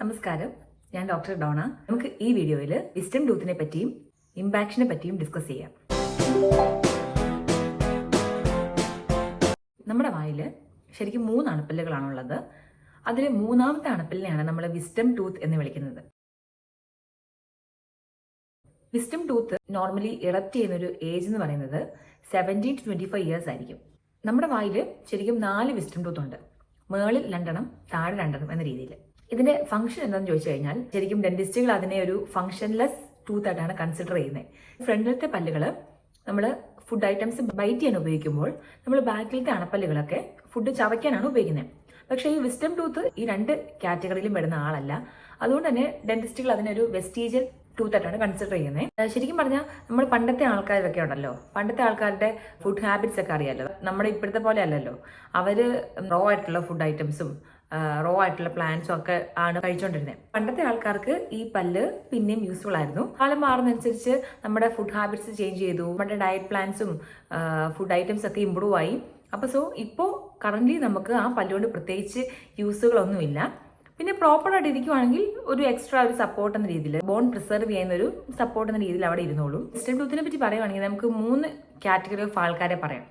നമസ്കാരം. ഞാൻ doctor Donna. നമുക്ക് ഈ വീഡിയോയിൽ വിസ്റ്റം ടൂത്തിനെ പറ്റിയും ഇമ്പാക്ഷനെ പറ്റിയും ഡിസ്കസ് ചെയ്യാം. നമ്മുടെ വായിൽ ശരിക്കും മൂന്ന് അണപ്പല്ലുകളാണുള്ളത്. അതിലെ മൂന്നാമത്തെ അണപ്പല്ലിനെയാണ് നമ്മൾ വിസ്റ്റം ടൂത്ത് എന്ന് വിളിക്കുന്നത്. വിസ്റ്റം ടൂത്ത് നോർമലി ഇറപ്റ്റ് ചെയ്യുന്ന ഒരു ഏജ് എന്ന് പറയുന്നത് seventeen to twenty five years ആയിരിക്കും. നമ്മുടെ വായിൽ ശരിക്കും നാല് വിസ്റ്റം ടൂത്ത് ഉണ്ട് മേളിൽ രണ്ടെണ്ണം താഴെ രണ്ടെണ്ണം എന്ന രീതിയിൽ. ഇതിന്റെ ഫംഗ്ഷൻ എന്താണെന്ന് ചോദിച്ചു കഴിഞ്ഞാൽ ശരിക്കും ഡെന്റിസ്റ്റുകൾ അതിനെ ഒരു ഫംഗ്ഷൻലെസ് ടൂത്ത് ആയിട്ടാണ് കൺസിഡർ ചെയ്യുന്നത് ഫ്രണ്ടിലത്തെ പല്ലുകൾ നമ്മൾ ഫുഡ് ഐറ്റംസ് ബൈറ്റ് ചെയ്യാൻ ഉപയോഗിക്കുമ്പോൾ നമ്മൾ ബാക്കിലത്തെ അണപ്പല്ലുകളൊക്കെ ഫുഡ് ചവയ്ക്കാനാണ് ഉപയോഗിക്കുന്നത് പക്ഷേ ഈ വിസ്റ്റം ടൂത്ത് ഈ രണ്ട് കാറ്റഗറിയിലും പെടുന്ന ആളല്ല. അതുകൊണ്ട് തന്നെ ഡെന്റിസ്റ്റുകൾ അതിനൊരു വെസ്റ്റീജിയൽ ടൂത്ത് ആയിട്ടാണ് കൺസിഡർ ചെയ്യുന്നത് ശരിക്കും പറഞ്ഞാൽ നമ്മൾ പണ്ടത്തെ ആൾക്കാരൊക്കെ ഉണ്ടല്ലോ. പണ്ടത്തെ ആൾക്കാരുടെ ഫുഡ് ഹാബിറ്റ്സ് ഒക്കെ അറിയാമല്ലോ നമ്മുടെ ഇപ്പോഴത്തെ പോലെ അല്ലല്ലോ. അവർ റോ ആയിട്ടുള്ള ഫുഡ് ഐറ്റംസും റോ ആയിട്ടുള്ള പ്ലാന്റ്സും ഒക്കെ ആണ് കഴിച്ചുകൊണ്ടിരുന്നത് പണ്ടത്തെ ആൾക്കാർക്ക് ഈ പല്ല് പിന്നെയും യൂസ്ഫുൾ ആയിരുന്നു. കാലം മാറുന്നതനുസരിച്ച് നമ്മുടെ ഫുഡ് ഹാബിറ്റ്സ് ചേഞ്ച് ചെയ്തു. നമ്മുടെ ഡയറ്റ് പ്ലാൻസും ഫുഡ് ഐറ്റംസ് ഒക്കെ ഇമ്പ്രൂവ് ആയി. അപ്പോൾ സോ ഇപ്പോൾ കറന്റ് നമുക്ക് ആ പല്ലുകൊണ്ട് പ്രത്യേകിച്ച് യൂസുകളൊന്നുമില്ല. പിന്നെ പ്രോപ്പറായിട്ട് ഇരിക്കുവാണെങ്കിൽ ഒരു എക്സ്ട്രാ ഒരു സപ്പോർട്ട് എന്ന രീതിയിൽ ബോൺ പ്രിസർവ് ചെയ്യുന്ന ഒരു സപ്പോർട്ട് എന്ന രീതിയിൽ അവിടെ ഇരുന്നോളൂ. സ്റ്റെപ്പ് ടൂത്തിനെ പറ്റി പറയുവാണെങ്കിൽ നമുക്ക് മൂന്ന് കാറ്റഗറി ഓഫ് ആൾക്കാരെ പറയാം.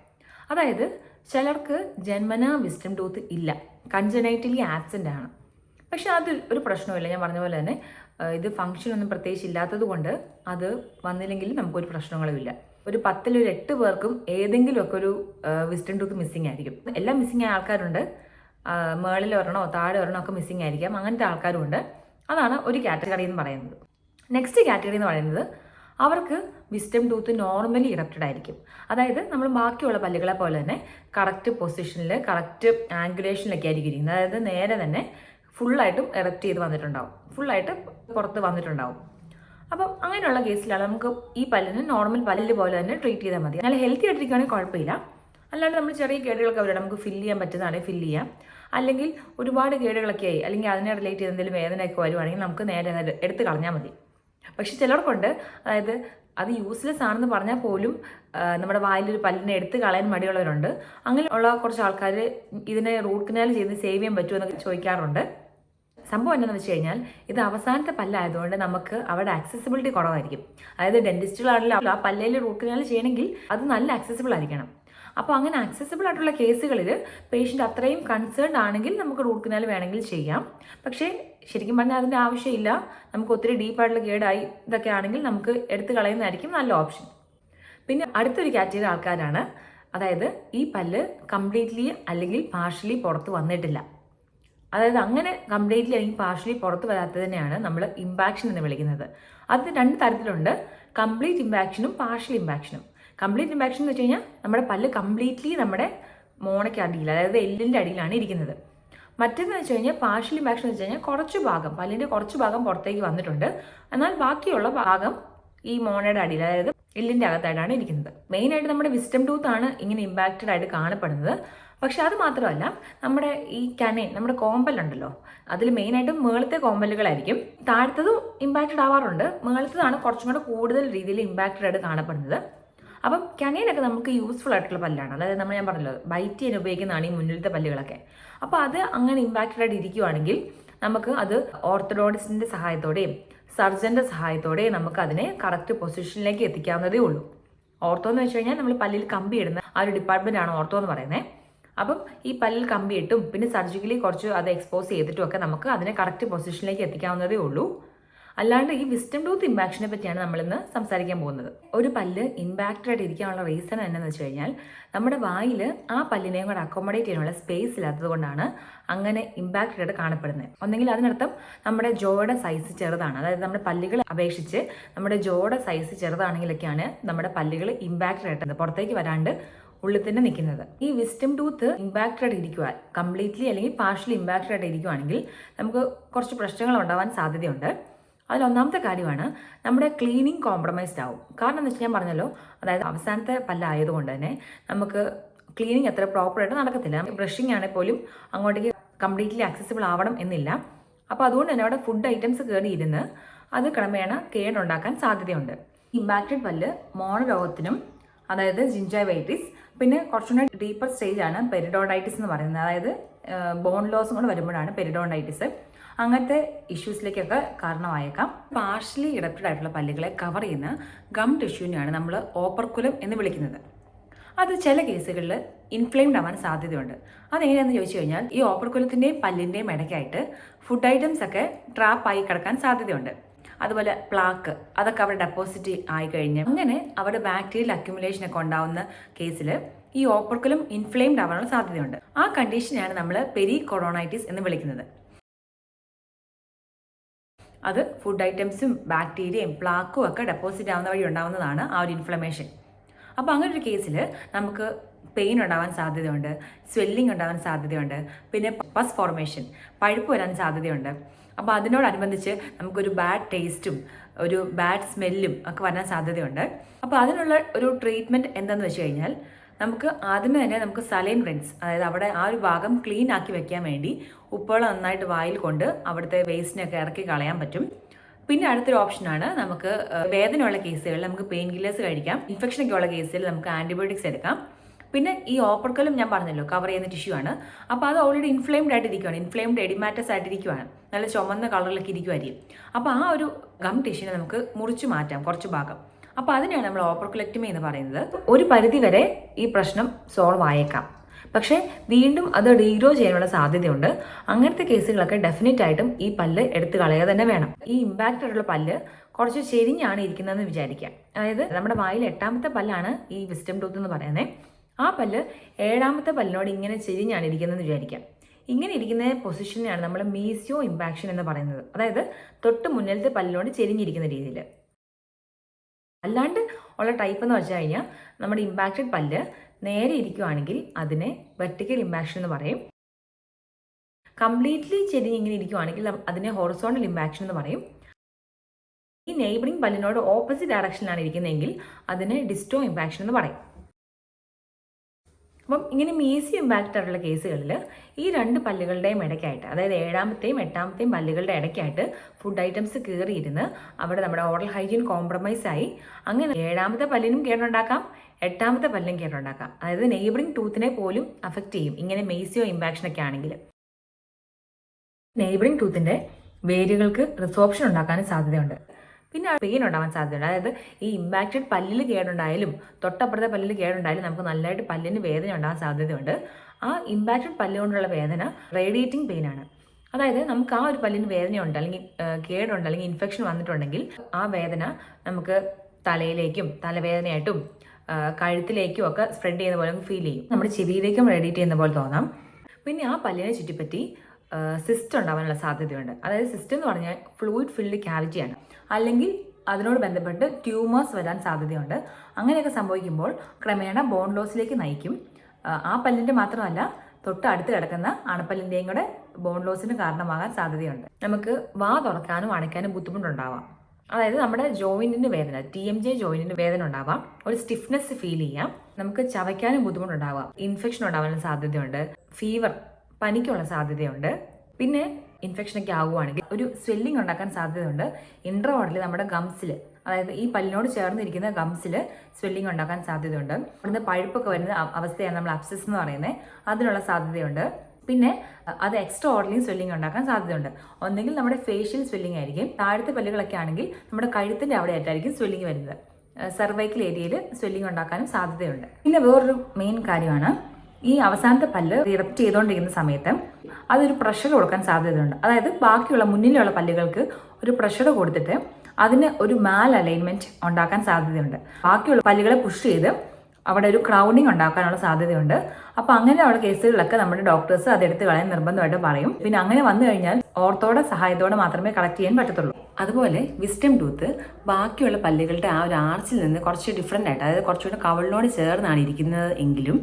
അതായത് ചിലർക്ക് ജന്മനാ വിസ്റ്റം ടൂത്ത് ഇല്ല. കൺജനൈറ്റലി ആബ്സെന്റ് ആണ്. പക്ഷെ അത് ഒരു പ്രശ്നമില്ല ഞാൻ പറഞ്ഞ പോലെ തന്നെ ഇത് ഫംഗ്ഷൻ ഒന്നും പ്രത്യേകിച്ച് ഇല്ലാത്തത് കൊണ്ട് അത് വന്നില്ലെങ്കിൽ നമുക്കൊരു പ്രശ്നങ്ങളും ഇല്ല. ഒരു പത്തിലൊരു എട്ട് പേർക്കും ഏതെങ്കിലുമൊക്കെ ഒരു വിസ്റ്റം ടൂത്ത് മിസ്സിംഗ് ആയിരിക്കും. എല്ലാം മിസ്സിംഗ് ആയ ആൾക്കാരുണ്ട്. മേളിൽ ഒരെണ്ണോ താഴെ ഒരെണ്ണോ ഒക്കെ മിസ്സിംഗ് ആയിരിക്കാം. അങ്ങനത്തെ ആൾക്കാരും ഉണ്ട് അതാണ് ഒരു കാറ്റഗറി എന്ന് പറയുന്നത്. നെക്സ്റ്റ് കാറ്റഗറി എന്ന് പറയുന്നത് അവർക്ക് വിസ്റ്റം ടൂത്ത് നോർമലി ഇറപ്റ്റഡ് ആയിരിക്കും. അതായത് നമ്മൾ ബാക്കിയുള്ള പല്ലുകളെ പോലെ തന്നെ കറക്റ്റ് പൊസിഷനിൽ കറക്റ്റ് ആംഗുലേഷനിലൊക്കെ ആയിരിക്കും. ഇരിക്കുന്നത് അതായത് നേരെ തന്നെ ഫുള്ളായിട്ടും ഇറക്റ്റ് ചെയ്ത് വന്നിട്ടുണ്ടാവും. ഫുള്ളായിട്ട് പുറത്ത് വന്നിട്ടുണ്ടാവും. അപ്പം അങ്ങനെയുള്ള കേസിലാണ് നമുക്ക് ഈ പല്ലിന് നോർമൽ പല്ല് പോലെ തന്നെ ട്രീറ്റ് ചെയ്താൽ മതി. നല്ല ഹെൽത്തി ആയിട്ടിരിക്കുകയാണെങ്കിൽ കുഴപ്പമില്ല. അല്ലാണ്ട് നമ്മൾ ചെറിയ കേടുകളൊക്കെ വരും നമുക്ക് ഫില്ല് ചെയ്യാൻ പറ്റുന്നതാണെങ്കിൽ ഫില്ല് ചെയ്യാം. അല്ലെങ്കിൽ ഒരുപാട് കേടുകളൊക്കെ ആയി അല്ലെങ്കിൽ അതിനെ റിലേറ്റ് ചെയ്ത് എന്തെങ്കിലും വേദനയൊക്കെ വരുവാണെങ്കിൽ നമുക്ക് നേരെ എടുത്ത് കളഞ്ഞാൽ മതി. പക്ഷെ ചിലർക്കുണ്ട്. അതായത് അത് യൂസ്ലെസ് ആണെന്ന് പറഞ്ഞാൽ പോലും നമ്മുടെ വായിലൊരു പല്ലിനെ എടുത്ത് കളയാൻ മടിയുള്ളവരുണ്ട്. അങ്ങനെയുള്ള കുറച്ച് ആൾക്കാർ ഇതിനെ റൂട്ട് കനാൽ ചെയ്ത് സേവ് ചെയ്യാൻ പറ്റുമോ എന്നൊക്കെ ചോദിക്കാറുണ്ട്. സംഭവം എന്താണെന്ന് വെച്ച് കഴിഞ്ഞാൽ ഇത് അവസാനത്തെ പല്ലായതുകൊണ്ട് നമുക്ക് അവിടെ ആക്സസിബിലിറ്റി കുറവായിരിക്കും. അതായത് ഡെന്റിസ്റ്റുകളാണെങ്കിലും ആ പല്ലയിൽ റൂട്ട് കനാൽ ചെയ്യണമെങ്കിൽ അത് നല്ല ആക്സസിബിൾ ആയിരിക്കണം. അപ്പോൾ അങ്ങനെ ആക്സസിബിൾ ആയിട്ടുള്ള കേസുകളിൽ പേഷ്യന്റ് അത്രയും കൺസേൺഡ് ആണെങ്കിൽ നമുക്ക് റൂട്ട് കനാൽ വേണമെങ്കിൽ ചെയ്യാം. പക്ഷേ ശരിക്കും പറഞ്ഞാൽ അതിന്റെ ആവശ്യമില്ല. നമുക്ക് ഒത്തിരി ഡീപ്പായിട്ടുള്ള കേടായി ഇതൊക്കെ ആണെങ്കിൽ നമുക്ക് എടുത്തു കളയുന്നതായിരിക്കും നല്ല ഓപ്ഷൻ പിന്നെ അടുത്തൊരു കാറ്റഗറി ആൾക്കാരാണ്. അതായത് ഈ പല്ല് കംപ്ലീറ്റ്ലി അല്ലെങ്കിൽ പാർഷ്യലി പുറത്ത് വന്നിട്ടില്ല. അതായത് അങ്ങനെ കംപ്ലീറ്റ്ലി അല്ലെങ്കിൽ പാർഷ്യലി പുറത്ത് വരാത്തതിനെയാണ് നമ്മൾ ഇമ്പാക്ഷൻ എന്ന് വിളിക്കുന്നത്. അത് രണ്ട് തരത്തിലുണ്ട്. കംപ്ലീറ്റ് ഇമ്പാക്ഷനും പാർഷ്യൽ ഇമ്പാക്ഷനും കംപ്ലീറ്റ് ഇമ്പാക്ഷൻ എന്ന് വെച്ച് കഴിഞ്ഞാൽ നമ്മുടെ പല്ല് കംപ്ലീറ്റ്ലി നമ്മുടെ മോണയ്ക്ക് അടിയിൽ അതായത് എല്ലിന്റെ അടിയിലാണ് ഇരിക്കുന്നത്. മറ്റേന്ന് വെച്ച് കഴിഞ്ഞാൽ പാർഷ്യൽ ഇമ്പാക്ഷൻ എന്ന് വെച്ച് കഴിഞ്ഞാൽ കുറച്ച് ഭാഗം പല്ലിന്റെ കുറച്ച് ഭാഗം പുറത്തേക്ക് വന്നിട്ടുണ്ട്. എന്നാൽ ബാക്കിയുള്ള ഭാഗം ഈ മോണയുടെ അടിയിൽ അതായത് എല്ലിന്റെ അകത്തായിട്ടാണ് ഇരിക്കുന്നത്. മെയിനായിട്ട് നമ്മുടെ വിസ്റ്റം ടൂത്ത് ആണ് ഇങ്ങനെ ഇമ്പാക്റ്റഡ് ആയിട്ട് കാണപ്പെടുന്നത്. പക്ഷെ അത് മാത്രമല്ല നമ്മുടെ ഈ കനൈൻ നമ്മുടെ കോമ്പലുണ്ടല്ലോ അതിൽ മെയിനായിട്ടും മേളത്തെ കോമ്പലുകളായിരിക്കും. താഴത്തതും ഇമ്പാക്റ്റഡ് ആവാറുണ്ട്. മേളത്തതാണ് കുറച്ചും കൂടെ കൂടുതൽ രീതിയിൽ ഇമ്പാക്റ്റഡ് ആയിട്ട് കാണപ്പെടുന്നത്. അപ്പം കനൈനൊക്കെ നമുക്ക് യൂസ്ഫുൾ ആയിട്ടുള്ള പല്ലാണ്. അതായത് നമ്മൾ ഞാൻ പറഞ്ഞല്ലോ ബൈറ്റ് ചെയ്യാൻ ഉപയോഗിക്കുന്നതാണ് ഈ മുന്നിലത്തെ പല്ലുകളൊക്കെ. അപ്പോൾ അത് അങ്ങനെ ഇമ്പാക്റ്റഡ് ആയിട്ട് ഇരിക്കുവാണെങ്കിൽ നമുക്ക് അത് ഓർത്തഡോണിസ്റ്റിന്റെ സഹായത്തോടെയും സർജന്റെ സഹായത്തോടെയും നമുക്ക് അതിനെ കറക്റ്റ് പൊസിഷനിലേക്ക് എത്തിക്കാവുന്നതേ ഉള്ളൂ. ഓർത്തോ എന്ന് വെച്ച് കഴിഞ്ഞാൽ നമ്മൾ പല്ലിൽ കമ്പി ഇടുന്ന ആ ഒരു ഡിപ്പാർട്ട്മെന്റ് ആണ് ഓർത്തോ എന്ന് പറയുന്നത് അപ്പം ഈ പല്ലിൽ കമ്പി ഇട്ടും പിന്നെ സർജിക്കലി കുറച്ച് അത് എക്സ്പോസ് ചെയ്തിട്ടും ഒക്കെ നമുക്ക് അതിനെ കറക്റ്റ് പൊസിഷനിലേക്ക് എത്തിക്കാവുന്നതേ ഉള്ളൂ. അല്ലാണ്ട് ഈ വിസ്റ്റം ടൂത്ത് ഇമ്പാക്ഷനെ പറ്റിയാണ് നമ്മളിന്ന് സംസാരിക്കാൻ പോകുന്നത്. ഒരു പല്ല് ഇമ്പാക്റ്റഡ് ആയിട്ട് ഇരിക്കാനുള്ള റീസൺ എന്നാന്ന് വെച്ച് കഴിഞ്ഞാൽ നമ്മുടെ വായിൽ ആ പല്ലിനെയും കൂടെ അക്കോമഡേറ്റ് ചെയ്യാനുള്ള സ്പേസ് ഇല്ലാത്തത് കൊണ്ടാണ് അങ്ങനെ ഇമ്പാക്റ്റഡ് ആയിട്ട് കാണപ്പെടുന്നത്. ഒന്നെങ്കിൽ അതിനർത്ഥം നമ്മുടെ ജോയുടെ സൈസ് ചെറുതാണ്. അതായത് നമ്മുടെ പല്ലുകൾ അപേക്ഷിച്ച് നമ്മുടെ ജോയുടെ സൈസ് ചെറുതാണെങ്കിലൊക്കെയാണ് നമ്മുടെ പല്ലുകൾ ഇമ്പാക്റ്റഡ് ആയിട്ട് പുറത്തേക്ക് വരാണ്ട് ഉള്ളിൽ തന്നെ നിൽക്കുന്നത്. ഈ വിസ്റ്റം ടൂത്ത് ഇമ്പാക്റ്റഡ് ഇരിക്കുക കംപ്ലീറ്റ്ലി അല്ലെങ്കിൽ പാർഷ്യലി ഇമ്പാക്റ്റഡ് ആയിട്ട് ഇരിക്കുവാണെങ്കിൽ നമുക്ക് കുറച്ച് പ്രശ്നങ്ങൾ ഉണ്ടാവാൻ സാധ്യതയുണ്ട്. അതിൽ ഒന്നാമത്തെ കാര്യമാണ് നമ്മുടെ ക്ലീനിങ് കോംപ്രമൈസ്ഡ് ആവും. കാരണം എന്ന് വെച്ചാൽ ഞാൻ പറഞ്ഞല്ലോ അതായത് അവസാനത്തെ പല്ലായതുകൊണ്ട് തന്നെ നമുക്ക് ക്ലീനിങ് അത്ര പ്രോപ്പറായിട്ട് നടക്കത്തില്ല. ബ്രഷിംഗ് ആണെങ്കിൽ പോലും അങ്ങോട്ടേക്ക് കംപ്ലീറ്റ്ലി ആക്സസിബിൾ ആവണം എന്നില്ല. അപ്പോൾ അതുകൊണ്ട് തന്നെ അവിടെ ഫുഡ് ഐറ്റംസ് കയറിയിരുന്ന് അത് ക്രമേണ കേടുണ്ടാക്കാൻ സാധ്യതയുണ്ട്. ഇമ്പാക്റ്റഡ് പല്ല് മോണരോഗത്തിനും അതായത് ജിഞ്ചൈവൈറ്റിസ് പിന്നെ കുറച്ചുകൂടെ ഡീപ്പർ സ്റ്റേജ് ആണ് പെരിഡോണ്ടൈറ്റിസ് എന്ന് പറയുന്നത്. അതായത് ബോൺ ലോസും കൂടെ വരുമ്പോഴാണ് പെരിഡോണ്ടൈറ്റിസ്. അങ്ങനത്തെ ഇഷ്യൂസിലേക്കൊക്കെ കാരണമായേക്കാം. പാർഷ്യലി ഇടപ്റ്റഡ് ആയിട്ടുള്ള പല്ലുകളെ കവർ ചെയ്യുന്ന ഗം ടിഷ്യൂവിനെയാണ് നമ്മൾ ഓപ്പർക്കുലം എന്ന് വിളിക്കുന്നത്. അത് ചില കേസുകളിൽ ഇൻഫ്ലെയിംഡ് ആവാൻ സാധ്യതയുണ്ട്. അതെങ്ങനെയാണെന്ന് ചോദിച്ചു കഴിഞ്ഞാൽ ഈ ഓപ്പർക്കുലത്തിന്റെയും പല്ലിന്റെയും ഇടയ്ക്കായിട്ട് ഫുഡ് ഐറ്റംസ് ഒക്കെ ട്രാപ്പായി കിടക്കാൻ സാധ്യതയുണ്ട്. അതുപോലെ പ്ലാക്ക് അതൊക്കെ അവിടെ ഡെപ്പോസിറ്റ് ആയി കഴിഞ്ഞ് അങ്ങനെ അവിടെ ബാക്ടീരിയൽ അക്യുമുലേഷൻ ഒക്കെ ഉണ്ടാവുന്ന കേസിൽ ഈ ഓപ്പർക്കുലം ഇൻഫ്ലെയിംഡ് ആവാനുള്ള സാധ്യതയുണ്ട്. ആ കണ്ടീഷനെയാണ് നമ്മൾ പെരി കൊറോണൈറ്റിസ് എന്ന് വിളിക്കുന്നത്. അത് ഫുഡ് ഐറ്റംസും ബാക്ടീരിയയും പ്ലാക്കും ഒക്കെ ഡെപ്പോസിറ്റ് ആവുന്ന വഴി ഉണ്ടാവുന്നതാണ് ആ ഒരു ഇൻഫ്ലമേഷൻ അപ്പോൾ അങ്ങനെ ഒരു കേസിൽ നമുക്ക് പെയിൻ ഉണ്ടാവാൻ സാധ്യതയുണ്ട് സ്വെല്ലിംഗ് ഉണ്ടാവാൻ സാധ്യതയുണ്ട് പിന്നെ പസ് ഫോർമേഷൻ പഴുപ്പ് വരാൻ സാധ്യതയുണ്ട്. അപ്പോൾ അതിനോടനുബന്ധിച്ച് നമുക്കൊരു ബാഡ് ടേസ്റ്റും ഒരു ബാഡ് സ്മെല്ലും ഒക്കെ വരാൻ സാധ്യതയുണ്ട്. അപ്പോൾ അതിനുള്ള ഒരു ട്രീറ്റ്മെന്റ് എന്താണെന്ന് വെച്ച് കഴിഞ്ഞാൽ നമുക്ക് ആദ്യമേ തന്നെ നമുക്ക് സലൈൻ റിൻസ് അതായത് അവിടെ ആ ഒരു ഭാഗം ക്ലീൻ ആക്കി വെക്കാൻ വേണ്ടി ഉപ്പുവെള്ളം നന്നായിട്ട് വായിൽ കൊണ്ട് അവിടുത്തെ വേസ്റ്റിനൊക്കെ ഇറക്കി കളയാൻ പറ്റും. പിന്നെ അടുത്തൊരു ഓപ്ഷനാണ് നമുക്ക് വേദനയുള്ള കേസുകളിൽ നമുക്ക് പെയിൻ കില്ലേഴ്സ് കഴിക്കാം. ഇൻഫെക്ഷൻ ഒക്കെ ഉള്ള കേസിൽ നമുക്ക് ആന്റിബയോട്ടിക്സ് എടുക്കാം. പിന്നെ ഈ ഓപ്പർക്കലും ഞാൻ പറഞ്ഞല്ലോ കവർ ചെയ്യുന്ന ടിഷ്യൂ ആണ്. അപ്പോൾ അത് ഓൾറെഡി ഇൻഫ്ലെയിംഡ് ആയിട്ട് ഇരിക്കുവാണ് ഇൻഫ്ലെയിംഡ് എഡിമാറ്റസ് ആയിട്ട് ആയിട്ടിരിക്കുകയാണ് നല്ല ചുമന്ന കളറിലൊക്കെ ഇരിക്കുമായിരിക്കും അപ്പോൾ ആ ഒരു ഗം ടിഷ്യൂനെ നമുക്ക് മുറിച്ച് മാറ്റാം കുറച്ച് ഭാഗം. അപ്പോൾ അതിനെയാണ് നമ്മൾ ഓപ്പർക്കുലക്ടമി എന്ന് പറയുന്നത്. ഒരു പരിധിവരെ ഈ പ്രശ്നം സോൾവ് ആയേക്കാം. പക്ഷേ വീണ്ടും അത് ഡീഗ്രോ ചെയ്യാനുള്ള സാധ്യതയുണ്ട്. അങ്ങനത്തെ കേസുകളൊക്കെ ഡെഫിനറ്റ് ആയിട്ടും ഈ പല്ല് എടുത്തു കളയുക തന്നെ വേണം. ഈ ഇമ്പാക്റ്റ് ആയിട്ടുള്ള പല്ല് കുറച്ച് ചെരിഞ്ഞാണ് ഇരിക്കുന്നതെന്ന് വിചാരിക്കാം. അതായത് നമ്മുടെ വായിൽ എട്ടാമത്തെ പല്ലാണ് ഈ വിസ്റ്റം ടൂത്ത് എന്ന് പറയുന്നത് ആ പല്ല് ഏഴാമത്തെ പല്ലിനോട് ഇങ്ങനെ ചെരിഞ്ഞാണ് ഇരിക്കുന്നതെന്ന് വിചാരിക്കാം. ഇങ്ങനെ ഇരിക്കുന്ന പൊസിഷനെയാണ് നമ്മൾ മീസിയോ ഇമ്പാക്ഷൻ എന്ന് പറയുന്നത്. അതായത് തൊട്ട് മുന്നിലത്തെ പല്ലിനോട് ചെരിഞ്ഞിരിക്കുന്ന രീതിയിൽ അല്ലാണ്ട് ഉള്ള ടൈപ്പ് എന്ന് വെച്ച് കഴിഞ്ഞാൽ നമ്മുടെ ഇമ്പാക്റ്റഡ് പല്ല് നേരെ ഇരിക്കുവാണെങ്കിൽ അതിനെ വെർട്ടിക്കൽ ഇമ്പാക്ഷൻ എന്ന് പറയും. കംപ്ലീറ്റ്ലി ചെരിഞ്ഞ് ഇങ്ങനെ ഇരിക്കുവാണെങ്കിൽ അതിനെ ഹൊറിസോണ്ടൽ ഇമ്പാക്ഷൻ എന്ന് പറയും. ഈ നെയ്ബറിംഗ് പല്ലിനോട് ഓപ്പോസിറ്റ് ഡയറക്ഷനിലാണ് ഇരിക്കുന്നതെങ്കിൽ അതിനെ ഡിസ്റ്റോ ഇമ്പാക്ഷൻ എന്ന് പറയും. അപ്പം ഇങ്ങനെ മീസി ഇമ്പാക്റ്റ് ആയിട്ടുള്ള കേസുകളിൽ ഈ രണ്ട് പല്ലുകളുടെയും ഇടയ്ക്കായിട്ട് അതായത് ഏഴാമത്തെയും എട്ടാമത്തെയും പല്ലുകളുടെ ഇടയ്ക്കായിട്ട് ഫുഡ് ഐറ്റംസ് കയറിയിരുന്ന് അവിടെ നമ്മുടെ ഓറൽ ഹൈജീൻ കോംപ്രമൈസ് ആയി. അങ്ങനെ ഏഴാമത്തെ പല്ലിനും കേടുണ്ടാക്കാം എട്ടാമത്തെ പല്ലിനും കേടുണ്ടാക്കാം. അതായത് നെയ്ബറിംഗ് ടൂത്തിനെ പോലും അഫക്റ്റ് ചെയ്യും ഇങ്ങനെ മെയ്സിയോ ഇമ്പാക്ഷൻ ഒക്കെ ആണെങ്കിൽ. നെയ്ബറിംഗ് ടൂത്തിന്റെ വേരുകൾക്ക് റിസോപ്ഷൻ ഉണ്ടാക്കാനും സാധ്യതയുണ്ട്. പിന്നെ പെയിൻ ഉണ്ടാവാൻ സാധ്യതയുണ്ട്. അതായത് ഈ ഇമ്പാക്റ്റഡ് പല്ലിൽ കേടുണ്ടായാലും തൊട്ടപ്പുറത്തെ പല്ലിൽ കേടുണ്ടായാലും നമുക്ക് നല്ലതായിട്ട് പല്ലിന് വേദന ഉണ്ടാവാൻ സാധ്യതയുണ്ട്. ആ ഇമ്പാക്റ്റഡ് പല്ല് കൊണ്ടുള്ള വേദന റേഡിയേറ്റിംഗ് പെയിൻ ആണ്. അതായത് നമുക്ക് ആ ഒരു പല്ലിന് വേദനയുണ്ട് അല്ലെങ്കിൽ കേടുണ്ട് അല്ലെങ്കിൽ ഇൻഫെക്ഷൻ വന്നിട്ടുണ്ടെങ്കിൽ ആ വേദന നമുക്ക് തലയിലേക്കും തലവേദനയായിട്ടും കഴുത്തിലേക്കും ഒക്കെ സ്പ്രെഡ് ചെയ്യുന്ന പോലെ ഫീൽ ചെയ്യും. നമ്മുടെ ചെവിയിലേക്കും റേഡിയേറ്റ് ചെയ്യുന്ന പോലെ തോന്നാം. പിന്നെ ആ പല്ലിനെ ചുറ്റിപ്പറ്റി സിസ്റ്റ് ഉണ്ടാവാനുള്ള സാധ്യതയുണ്ട്. അതായത് സിസ്റ്റം എന്ന് പറഞ്ഞാൽ ഫ്ലൂയിഡ് ഫിൽഡ് ക്യാവിറ്റിയാണ് അല്ലെങ്കിൽ അതിനോട് ബന്ധപ്പെട്ട് ട്യൂമേഴ്സ് വരാൻ സാധ്യതയുണ്ട്. അങ്ങനെയൊക്കെ സംഭവിക്കുമ്പോൾ ക്രമേണ ബോൺ ലോസിലേക്ക് നയിക്കും. ആ, പല്ലിന്റെ മാത്രമല്ല തൊട്ട് അടുത്ത് കിടക്കുന്ന അണപ്പല്ലിന്റെയും കൂടെ ബോൺ ലോസിന് കാരണമാകാൻ സാധ്യതയുണ്ട്. നമുക്ക് വാ തുറക്കാനും അടയ്ക്കാനും ബുദ്ധിമുട്ടുണ്ടാവാം. അതായത് നമ്മുടെ ജോയിന്റിന് വേദന ടി എം ജെ ജോയിന്റിന് വേദന ഉണ്ടാവാം. ഒരു സ്റ്റിഫ്നെസ് ഫീൽ ചെയ്യാം. നമുക്ക് ചവയ്ക്കാനും ബുദ്ധിമുട്ടുണ്ടാവാം. ഇൻഫെക്ഷൻ ഉണ്ടാവാനും സാധ്യതയുണ്ട്. ഫീവർ പനിക്കുള്ള സാധ്യതയുണ്ട്. പിന്നെ ഇൻഫെക്ഷൻ ഒക്കെ ആവുകയാണെങ്കിൽ ഒരു സ്വെല്ലിംഗ് ഉണ്ടാക്കാൻ സാധ്യതയുണ്ട്. ഇൻട്രോഡിൽ നമ്മുടെ ഗംസിൽ അതായത് ഈ പല്ലിനോട് ചേർന്നിരിക്കുന്ന ഗംസിൽ സ്വെല്ലിംഗ് ഉണ്ടാക്കാൻ സാധ്യതയുണ്ട്. അവിടുന്ന് പഴുപ്പൊക്കെ വരുന്ന അവസ്ഥയാണ് നമ്മൾ അപ്സസ് എന്ന് പറയുന്നത്. അതിനുള്ള സാധ്യതയുണ്ട്. പിന്നെ അത് എക്സ്ട്രാ ഓർഡിനറി സ്വെല്ലിംഗ് ഉണ്ടാക്കാൻ സാധ്യതയുണ്ട്. ഒന്നെങ്കിൽ നമ്മുടെ ഫേഷ്യൽ സ്വെല്ലിംഗ് ആയിരിക്കും. താഴത്തെ പല്ലുകളൊക്കെ ആണെങ്കിൽ നമ്മുടെ കഴുത്തിന്റെ അവിടെ ആയിട്ടായിരിക്കും സ്വെല്ലിംഗ് വരുന്നത്. സർവൈക്കൽ ഏരിയയിൽ സ്വെല്ലിംഗ് ഉണ്ടാക്കാനും സാധ്യതയുണ്ട്. പിന്നെ വേറൊരു മെയിൻ കാര്യമാണ് ഈ അവസാനത്തെ പല്ല് ഇറപ്റ്റ് ചെയ്തുകൊണ്ടിരിക്കുന്ന സമയത്ത് അതൊരു പ്രഷർ കൊടുക്കാൻ സാധ്യതയുണ്ട്. അതായത് ബാക്കിയുള്ള മുന്നിലുള്ള പല്ലുകൾക്ക് ഒരു പ്രഷർ കൊടുത്തിട്ട് അതിന് ഒരു മാൽ അലൈൻമെന്റ് ഉണ്ടാക്കാൻ സാധ്യതയുണ്ട്. ബാക്കിയുള്ള പല്ലുകളെ പുഷ് ചെയ്ത് അവിടെ ഒരു ക്രൗഡിങ് ഉണ്ടാക്കാനുള്ള സാധ്യതയുണ്ട്. അപ്പോൾ അങ്ങനെയുള്ള കേസുകളിലൊക്കെ നമ്മുടെ ഡോക്ടേഴ്സ് അതെടുത്ത് കളയാൻ നിർബന്ധമായിട്ട് പറയും. പിന്നെ അങ്ങനെ വന്നു കഴിഞ്ഞാൽ ഓർത്തോടെ സഹായത്തോടെ മാത്രമേ കളക്ട് ചെയ്യാൻ പറ്റത്തുള്ളൂ. അതുപോലെ വിസ്റ്റം ടൂത്ത് ബാക്കിയുള്ള പല്ലുകളുടെ ആ ഒരു ആർച്ചിൽ നിന്ന് കുറച്ച് ഡിഫറെന്റ് ആയിട്ട് അതായത് കുറച്ചുകൂടെ കവളിനോട് ചേർന്നാണ് ഇരിക്കുന്നത് എങ്കിലും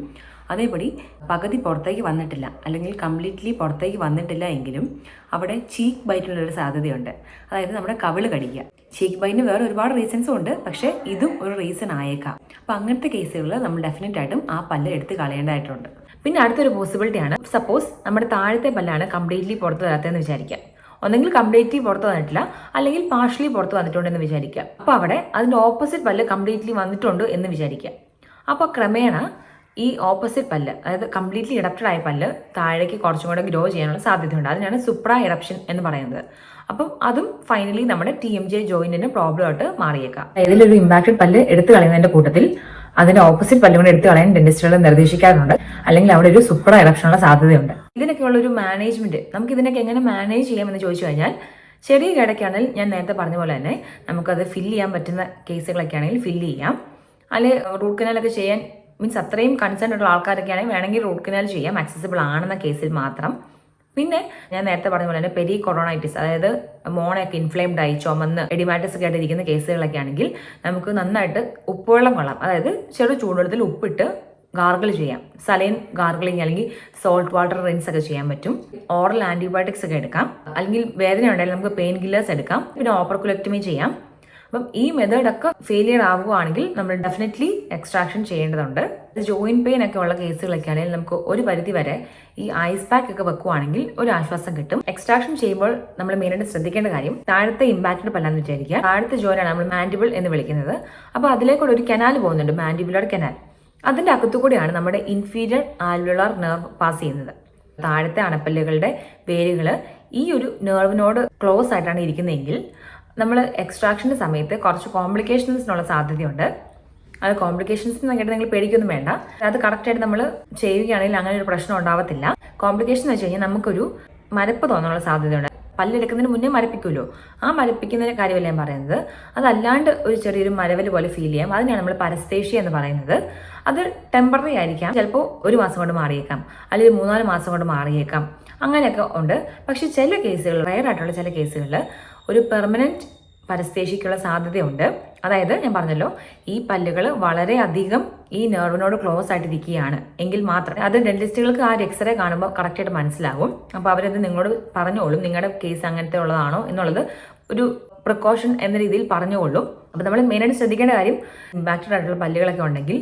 അതേപടി പകുതി പുറത്തേക്ക് വന്നിട്ടില്ല. അല്ലെങ്കിൽ കംപ്ലീറ്റ്ലി പുറത്തേക്ക് വന്നിട്ടില്ല എങ്കിലും അവിടെ ചീക്ക് ബൈറ്റിനുള്ളൊരു സാധ്യതയുണ്ട്. അതായത് നമ്മുടെ കവിൾ കടിക്കുക. ചീക്ക് ബൈറ്റിന് വേറെ ഒരുപാട് റീസൺസും ഉണ്ട്. പക്ഷേ ഇതും ഒരു റീസൺ ആയേക്കാം. അപ്പം അങ്ങനത്തെ കേസുകളിൽ നമ്മൾ ഡെഫിനറ്റ് ആയിട്ടും ആ പല്ല് എടുത്ത് കളയേണ്ടതായിട്ടുണ്ട്. പിന്നെ അടുത്തൊരു പോസിബിലിറ്റിയാണ് സപ്പോസ് നമ്മുടെ താഴത്തെ പല്ലാണ് കംപ്ലീറ്റ്ലി പുറത്ത് വരാത്തതെന്ന് വിചാരിക്കാം ഒന്നെങ്കിൽ കംപ്ലീറ്റ്ലി പുറത്ത് വന്നിട്ടില്ല. അല്ലെങ്കിൽ പാർഷ്യലി പുറത്ത് വന്നിട്ടുണ്ടെന്ന് വിചാരിക്കുക. അപ്പോൾ അവിടെ അതിന്റെ ഓപ്പോസിറ്റ് പല്ല് കംപ്ലീറ്റ്ലി വന്നിട്ടുണ്ട് എന്ന് വിചാരിക്കുക. അപ്പോൾ ക്രമേണ ഈ ഓപ്പോസിറ്റ് പല്ല് അതായത് കംപ്ലീറ്റ്ലി ഇടപ്റ്റഡ് ആയ പല്ല് താഴേക്ക് കുറച്ചും കൂടെ ഗ്രോ ചെയ്യാനുള്ള സാധ്യതയുണ്ട്. അതിനാണ് സുപ്ര ഇറപ്ഷൻ എന്ന് പറയുന്നത്. അപ്പം അതും ഫൈനലി നമ്മുടെ ടി എം ജെ ജോയിന്റിന് പ്രോബ്ലം ആയിട്ട് മാറിയേക്കാം. ഒരു ഇമ്പാക്റ്റഡ് പല്ല് എടുത്തു കളയുന്നതിന്റെ കൂട്ടത്തിൽ അതിന്റെ ഓപ്പോസിറ്റ് പല്ലുകൊണ്ട് എടുത്തു കളയാൻ ഡെന്റിസ്റ്റുകൾ നിർദ്ദേശിക്കാറുണ്ട്. അല്ലെങ്കിൽ അവിടെ ഒരു സുപ്ര ഇറപ്ഷനുള്ള സാധ്യതയുണ്ട്. ഇതിനൊക്കെയുള്ള ഒരു മാനേജ്മെന്റ് നമുക്ക് ഇതിനൊക്കെ എങ്ങനെ മാനേജ് ചെയ്യാമെന്ന് ചോദിച്ചു കഴിഞ്ഞാൽ ചെറിയ കിടക്കാണെങ്കിൽ ഞാൻ നേരത്തെ പറഞ്ഞ പോലെ തന്നെ നമുക്കത് ഫില്ല് ചെയ്യാൻ പറ്റുന്ന കേസുകളൊക്കെ ആണെങ്കിൽ ഫില്ല് ചെയ്യാം. അല്ലെങ്കിൽ റൂട്ട് കനാലൊക്കെ ചെയ്യാൻ മീൻസ് അത്രയും കൺസേൺ ഉള്ള ആൾക്കാരൊക്കെ ആണെങ്കിൽ വേണമെങ്കിൽ റൂട്ട് കനാൽ ചെയ്യാം ആക്സസിബിൾ ആണെന്ന കേസിൽ മാത്രം. പിന്നെ ഞാൻ നേരത്തെ പറഞ്ഞ പോലെ തന്നെ പെരി കൊറോണൈറ്റിസ് അതായത് മോണയൊക്കെ ഇൻഫ്ലെയിംഡ് ആയി ചുമന്ന് എഡിമാറ്റിസ് ഒക്കെ ആയിട്ടിരിക്കുന്ന കേസുകളൊക്കെ ആണെങ്കിൽ നമുക്ക് നന്നായിട്ട് ഉപ്പുവെള്ളം കൊള്ളാം. അതായത് ചെറു ചൂടുവെള്ളത്തിൽ ഉപ്പിട്ട് ഗാർഗിൾ ചെയ്യാം. സലൈൻ ഗാർഗിളിങ് അല്ലെങ്കിൽ സോൾട്ട് വാട്ടർ റിൻസ് ഒക്കെ ചെയ്യാൻ പറ്റും. ഓറൽ ആന്റിബയോട്ടിക്സ് ഒക്കെ എടുക്കാം. അല്ലെങ്കിൽ വേദന ഉണ്ടെങ്കിൽ നമുക്ക് പെയിൻ കില്ലേഴ്സ് എടുക്കാം. പിന്നെ ഓപ്പർക്കുലക്ടമി ചെയ്യാം. അപ്പം ഈ മെത്തേഡൊക്കെ ഫെയിലിയർ ആവുകയാണെങ്കിൽ നമ്മൾ ഡെഫിനറ്റ്ലി എക്സ്ട്രാക്ഷൻ ചെയ്യേണ്ടതുണ്ട്. ജോയിന്റ് പെയിൻ ഒക്കെ ഉള്ള കേസുകളൊക്കെ ആണെങ്കിൽ നമുക്ക് ഒരു പരിധി വരെ ഈ ഐസ് പാക്ക് ഒക്കെ വെക്കുവാണെങ്കിൽ ഒരു ആശ്വാസം കിട്ടും. എക്സ്ട്രാക്ഷൻ ചെയ്യുമ്പോൾ നമ്മൾ മെയിനായിട്ട് ശ്രദ്ധിക്കേണ്ട കാര്യം താഴത്തെ ഇമ്പാക്റ്റഡ് പല്ലാന്ന് വിചാരിക്കുക. താഴത്തെ ജോയിനാണ് നമ്മൾ മാൻഡിബിൾ എന്ന് വിളിക്കുന്നത്. അപ്പോൾ അതിലേക്കൂടെ ഒരു കനാൽ പോകുന്നുണ്ട് മാൻഡിബുലർ കനാൽ അതിന്റെ അകത്തുകൂടിയാണ് നമ്മുടെ ഇൻഫീരിയർ ആൽവുലാർ നെർവ് പാസ് ചെയ്യുന്നത്. താഴത്തെ അണപ്പല്ലുകളുടെ വേരുകൾ ഈ ഒരു നെർവിനോട് ക്ലോസ് ആയിട്ടാണ് ഇരിക്കുന്നതെങ്കിൽ നമ്മൾ എക്സ്ട്രാക്ഷന്റെ സമയത്ത് കുറച്ച് കോംപ്ലിക്കേഷൻസിനുള്ള സാധ്യതയുണ്ട്. അത് കോംപ്ലിക്കേഷൻസ് എന്ന് കേട്ട് നിങ്ങൾ പേടിക്കൊന്നും വേണ്ട. അത് കറക്റ്റായിട്ട് നമ്മൾ ചെയ്യുകയാണെങ്കിൽ അങ്ങനെ ഒരു പ്രശ്നം ഉണ്ടാവത്തില്ല. കോംപ്ലിക്കേഷൻ എന്ന് വെച്ച് കഴിഞ്ഞാൽ നമുക്കൊരു മരപ്പ് തോന്നാനുള്ള സാധ്യതയുണ്ട്. പല്ലെടുക്കുന്നതിന് മുന്നേ മരപ്പിക്കുമല്ലോ. ആ മരപ്പിക്കുന്ന കാര്യമല്ല ഞാൻ പറയുന്നത്? അതല്ലാണ്ട് ഒരു ചെറിയൊരു മരവൽ പോലെ ഫീൽ ചെയ്യാം. അതിനാണ് നമ്മൾ പരസ്തേഷ്യ എന്ന് പറയുന്നത്. അത് ടെമ്പററി ആയിരിക്കാം. ചിലപ്പോൾ ഒരു മാസം കൊണ്ട് മാറിയേക്കാം. അല്ലെങ്കിൽ മൂന്നാൽ മാസം കൊണ്ട് മാറിയേക്കാം. അങ്ങനെയൊക്കെ ഉണ്ട്. പക്ഷെ ചില കേസുകൾ റയർ ആയിട്ടുള്ള ചില കേസുകളിൽ ഒരു പെർമനന്റ് പരസ്തേഷിക്കുള്ള സാധ്യതയുണ്ട്. അതായത് ഞാൻ പറഞ്ഞല്ലോ ഈ പല്ലുകൾ വളരെയധികം ഈ നെർവിനോട് ക്ലോസ് ആയിട്ട് ഇരിക്കുകയാണ് എങ്കിൽ മാത്രമേ അത് ഡെന്റിസ്റ്റുകൾക്ക് ആ ഒരു എക്സ്റേ കാണുമ്പോൾ കറക്റ്റായിട്ട് മനസ്സിലാവും. അപ്പോൾ അവരത് നിങ്ങളോട് പറഞ്ഞോളും നിങ്ങളുടെ കേസ് അങ്ങനത്തെ ഉള്ളതാണോ എന്നുള്ളത് ഒരു പ്രിക്കോഷൻ എന്ന രീതിയിൽ പറഞ്ഞുകൊള്ളും അപ്പോൾ നമ്മൾ മെയിനായിട്ട് ശ്രദ്ധിക്കേണ്ട കാര്യം ഇമ്പാക്റ്റഡ് ആയിട്ടുള്ള പല്ലുകളൊക്കെ ഉണ്ടെങ്കിൽ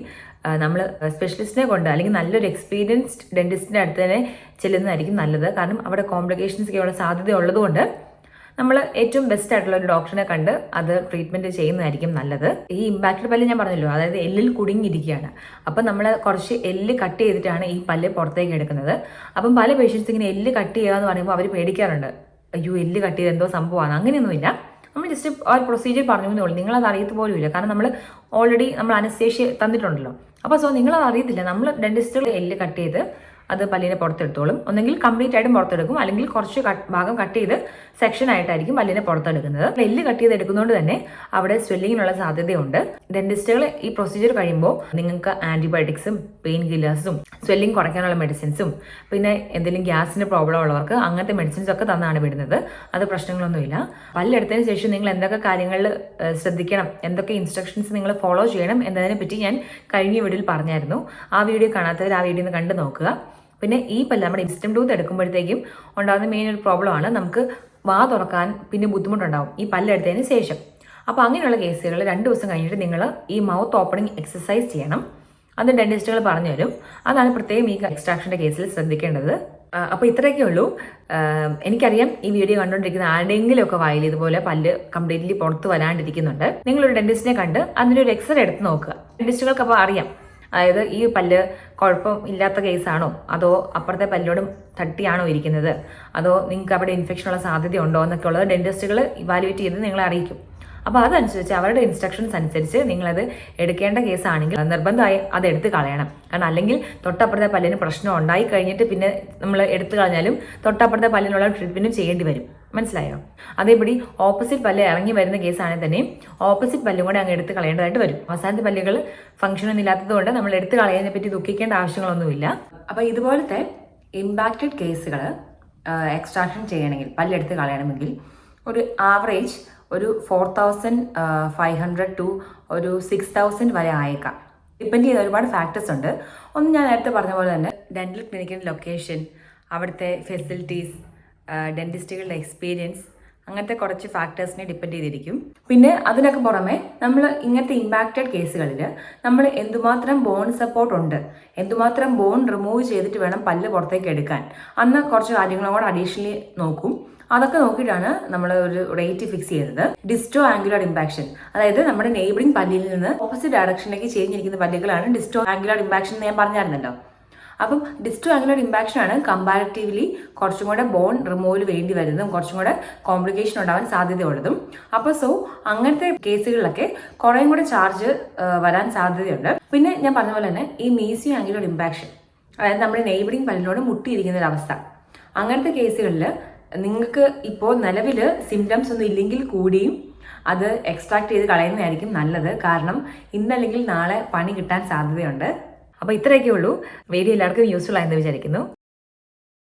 നമ്മൾ സ്പെഷ്യലിസ്റ്റിനെ കൊണ്ട് അല്ലെങ്കിൽ നല്ലൊരു എക്സ്പീരിയൻസ്ഡ് ഡെന്റിസ്റ്റിന്റെ അടുത്ത് തന്നെ ചെല്ലുന്നതായിരിക്കും നല്ലത്. കാരണം അവിടെ കോംപ്ലിക്കേഷൻസ് ഒക്കെ ഉള്ള സാധ്യത ഉള്ളതുകൊണ്ട് നമ്മൾ ഏറ്റവും ബെസ്റ്റ് ആയിട്ടുള്ള ഒരു ഡോക്ടറിനെ കണ്ട് അത് ട്രീറ്റ്മെന്റ് ചെയ്യുന്നതായിരിക്കും നല്ലത്. ഈ ഇമ്പാക്റ്റഡ് പല്ല് ഞാൻ പറഞ്ഞല്ലോ അതായത് എല്ലിൽ കുടുങ്ങിയിരിക്കുകയാണ്. അപ്പം നമ്മൾ കുറച്ച് എല്ല് കട്ട് ചെയ്തിട്ടാണ് ഈ പല്ല് പുറത്തേക്ക് എടുക്കുന്നത്. അപ്പം പല പേഷ്യൻസ് ഇങ്ങനെ എല്ല് കട്ട് ചെയ്യുക എന്ന് പറയുമ്പോൾ അവർ പേടിക്കാറുണ്ട്. അയ്യോ എല്ല് കട്ട് ചെയ്ത് എന്തോ സംഭവമാണ് അങ്ങനെയൊന്നുമില്ല. നമ്മൾ ജസ്റ്റ് ആ പ്രൊസീജിയർ പറഞ്ഞു എന്നേ ഉള്ളൂ. നിങ്ങളത് അറിയത്ത് പോലും ഇല്ല കാരണം നമ്മൾ ഓൾറെഡി നമ്മൾ അനസ്തേഷ്യ തന്നിട്ടുണ്ടല്ലോ. അപ്പോൾ സോ നിങ്ങളത് അറിയത്തില്ല. നമ്മൾ ഡെന്റിസ്റ്റുകൾ എല്ല് കട്ട് ചെയ്ത് അത് പല്ലിനെ പുറത്തെടുത്തോളും. ഒന്നെങ്കിൽ കംപ്ലീറ്റ് ആയിട്ടും പുറത്തെടുക്കും. അല്ലെങ്കിൽ കുറച്ച് ഭാഗം കട്ട് ചെയ്ത് സെക്ഷൻ ആയിട്ടായിരിക്കും പല്ലിനെ പുറത്തെടുക്കുന്നത്. നെല്ല് കട്ട് ചെയ്ത് എടുക്കുന്നതുകൊണ്ട് തന്നെ അവിടെ സ്വെല്ലിങ്ങിനുള്ള സാധ്യതയുണ്ട്. ഡെന്റിസ്റ്റുകൾ ഈ പ്രൊസീജിയർ കഴിയുമ്പോൾ നിങ്ങൾക്ക് ആന്റിബയോട്ടിക്സും പെയിൻ കില്ലേഴ്സും സ്വെല്ലിംഗ് കുറയ്ക്കാനുള്ള മെഡിസിൻസും പിന്നെ എന്തെങ്കിലും ഗ്യാസിന് പ്രോബ്ലം ഉള്ളവർക്ക് അങ്ങനത്തെ മെഡിസിൻസ് ഒക്കെ തന്നാണ് വിടുന്നത്. അത് പ്രശ്നങ്ങളൊന്നുമില്ല. പല്ലെടുത്തതിന് ശേഷം നിങ്ങൾ എന്തൊക്കെ കാര്യങ്ങളിൽ ശ്രദ്ധിക്കണം എന്തൊക്കെ ഇൻസ്ട്രക്ഷൻസ് നിങ്ങൾ ഫോളോ ചെയ്യണം എന്നതിനെ പറ്റി ഞാൻ കഴിഞ്ഞ വീഡിയോയിൽ പറഞ്ഞായിരുന്നു. ആ വീഡിയോ കാണാത്തവർ ആ വീഡിയോ ഒന്ന് കണ്ടു നോക്കുക. പിന്നെ ഈ പല്ല് നമ്മുടെ ഇൻസ്റ്റം ടൂത്ത് എടുക്കുമ്പോഴത്തേക്കും ഉണ്ടാകുന്ന മെയിൻ ഒരു പ്രോബ്ലം ആണ് നമുക്ക് വാ തുറക്കാൻ പിന്നെ ബുദ്ധിമുട്ടുണ്ടാവും ഈ പല്ലെടുത്തതിന് ശേഷം. അപ്പോൾ അങ്ങനെയുള്ള കേസുകൾ രണ്ട് ദിവസം കഴിഞ്ഞിട്ട് നിങ്ങൾ ഈ മൗത്ത് ഓപ്പണിംഗ് എക്സസൈസ് ചെയ്യണം. അത് ഡെന്റിസ്റ്റുകൾ പറഞ്ഞു തരും. അതാണ് പ്രത്യേകം ഈ എക്സ്ട്രാക്ഷന്റെ കേസിൽ ശ്രദ്ധിക്കേണ്ടത്. അപ്പോൾ ഇത്രയൊക്കെ ഉള്ളൂ. എനിക്കറിയാം ഈ വീഡിയോ കണ്ടുകൊണ്ടിരിക്കുന്ന ആരുടെയെങ്കിലും ഒക്കെ വായിൽ ഇതുപോലെ പല്ല് കംപ്ലീറ്റ്ലി പുറത്ത് വരാണ്ടിരിക്കുന്നുണ്ട്. നിങ്ങളൊരു ഡെന്റിസ്റ്റിനെ കണ്ട് അതിന്റെ ഒരു എക്സ്റേ എടുത്ത് നോക്കുക. ഡെന്റിസ്റ്റുകൾക്ക് അപ്പോൾ അറിയാം അതായത് ഈ പല്ല് കുഴപ്പം ഇല്ലാത്ത കേസാണോ? അതോ അപ്പുറത്തെ പല്ലോടും തട്ടിയാണോ ഇരിക്കുന്നത്? അതോ നിങ്ങൾക്ക് അവിടെ ഇൻഫെക്ഷൻ ഉള്ള സാധ്യത ഉണ്ടോ എന്നൊക്കെ ഉള്ളത് ഡെന്റിസ്റ്റുകൾ ഇവാലുവേറ്റ് ചെയ്ത് നിങ്ങളെ അറിയിക്കും. അപ്പോൾ അതനുസരിച്ച് അവരുടെ ഇൻസ്ട്രക്ഷൻസ് അനുസരിച്ച് നിങ്ങളത് എടുക്കേണ്ട കേസാണെങ്കിൽ നിർബന്ധമായി അത് എടുത്ത് കളയണം. കാരണം അല്ലെങ്കിൽ തൊട്ടപ്പുറത്തെ പല്ലിന് പ്രശ്നം ഉണ്ടായി കഴിഞ്ഞിട്ട് പിന്നെ നമ്മൾ എടുത്തു കളഞ്ഞാലും തൊട്ടപ്പുറത്തെ പല്ലിനുള്ള ട്രീറ്റ്മെന്റും ചെയ്യേണ്ടി വരും. മനസ്സിലായോ? അതേപടി ഓപ്പോസിറ്റ് പല്ല് ഇറങ്ങി വരുന്ന കേസാണെങ്കിൽ തന്നെ ഓപ്പോസിറ്റ് പല്ലും കൂടെ അങ്ങ് എടുത്ത് കളയേണ്ടതായിട്ട് വരും. അവസാനത്തെ പല്ലുകൾ ഫംഗ്ഷൻ ഒന്നും ഇല്ലാത്തത് കൊണ്ട് നമ്മൾ എടുത്ത് കളയുന്നതിനെ പറ്റി ദുഃഖിക്കേണ്ട ആവശ്യങ്ങളൊന്നുമില്ല. അപ്പോൾ ഇതുപോലത്തെ ഇമ്പാക്റ്റഡ് കേസുകൾ എക്സ്ട്രാക്ഷൻ ചെയ്യണമെങ്കിൽ പല്ലെടുത്ത് കളയണമെങ്കിൽ ഒരു ആവറേജ് ഒരു four thousand five hundred to ഒരു സിക്സ് തൗസൻഡ് വരെ ആയേക്കാം. ഡിപ്പെൻഡ് ചെയ്ത ഒരുപാട് ഫാക്ടേഴ്സ് ഉണ്ട്. ഒന്ന് ഞാൻ നേരത്തെ പറഞ്ഞ പോലെ തന്നെ ഡെന്റൽ ക്ലിനിക്കിന്റെ ലൊക്കേഷൻ അവിടുത്തെ ഫെസിലിറ്റീസ് ഡെന്റിസ്റ്റുകളുടെ എക്സ്പീരിയൻസ് അങ്ങനത്തെ കുറച്ച് ഫാക്ടേഴ്സിനെ ഡിപ്പെൻഡ് ചെയ്തിരിക്കും. പിന്നെ അതിനൊക്കെ പുറമെ നമ്മൾ ഇങ്ങനത്തെ ഇമ്പാക്റ്റഡ് കേസുകളിൽ നമ്മൾ എന്തുമാത്രം ബോൺ സപ്പോർട്ട് ഉണ്ട് എന്തുമാത്രം ബോൺ റിമൂവ് ചെയ്തിട്ട് വേണം പല്ല് പുറത്തേക്ക് എടുക്കാൻ. അന്ന് കുറച്ച് കാര്യങ്ങളോട് അഡീഷണലി നോക്കും. അതൊക്കെ നോക്കിയിട്ടാണ് നമ്മൾ ഒരു റേറ്റ് ഫിക്സ് ചെയ്തത് ഡിസ്റ്റോ ആംഗുലാർ ഇമ്പാക്ഷൻ അതായത് നമ്മുടെ നെയ്ബറിംഗ് പല്ലിൽ നിന്ന് ഓപ്പോസിറ്റ് ഡയറക്ഷനിലേക്ക് ചേഞ്ചിരിക്കുന്ന പല്ലുകളാണ് ഡിസ്റ്റോ ആംഗുലാർ ഇമ്പാക്ഷൻ എന്ന് ഞാൻ പറഞ്ഞായിരുന്നല്ലോ. അപ്പം ഡിസ്റ്റോ ഇമ്പാക്ഷൻ ആണ് കമ്പാരിറ്റീവ്ലി കുറച്ചും കൂടെ ബോൺ റിമൂവൽ വേണ്ടി വരുന്നതും കുറച്ചും കൂടെ കോംപ്ലിക്കേഷൻ ഉണ്ടാവാൻ സാധ്യതയുള്ളതും. അപ്പോൾ സോ അങ്ങനത്തെ കേസുകളിലൊക്കെ കുറേയും കൂടെ ചാർജ് വരാൻ സാധ്യതയുണ്ട്. പിന്നെ ഞാൻ പറഞ്ഞ പോലെ തന്നെ ഈ മീസിയോ ആംഗുലർ ഇമ്പാക്ഷൻ അതായത് നമ്മുടെ നെയ്ബറിംഗ് പല്ലിനോട് മുട്ടിയിരിക്കുന്ന ഒരു അവസ്ഥ അങ്ങനത്തെ കേസുകളിൽ നിങ്ങൾക്ക് ഇപ്പോൾ നിലവിൽ സിംറ്റംസ് ഒന്നും ഇല്ലെങ്കിൽ കൂടിയും അത് എക്സ്ട്രാക്ട് ചെയ്ത് കളയുന്നതായിരിക്കും നല്ലത്. കാരണം ഇന്നല്ലെങ്കിൽ നാളെ പണി കിട്ടാൻ സാധ്യതയുണ്ട്. അപ്പോൾ ഇത്രയൊക്കെ ഉള്ളൂ വീഡിയോ എല്ലാവർക്കും യൂസ്ഫുൾ ആയെന്ന് വിചാരിക്കുന്നു.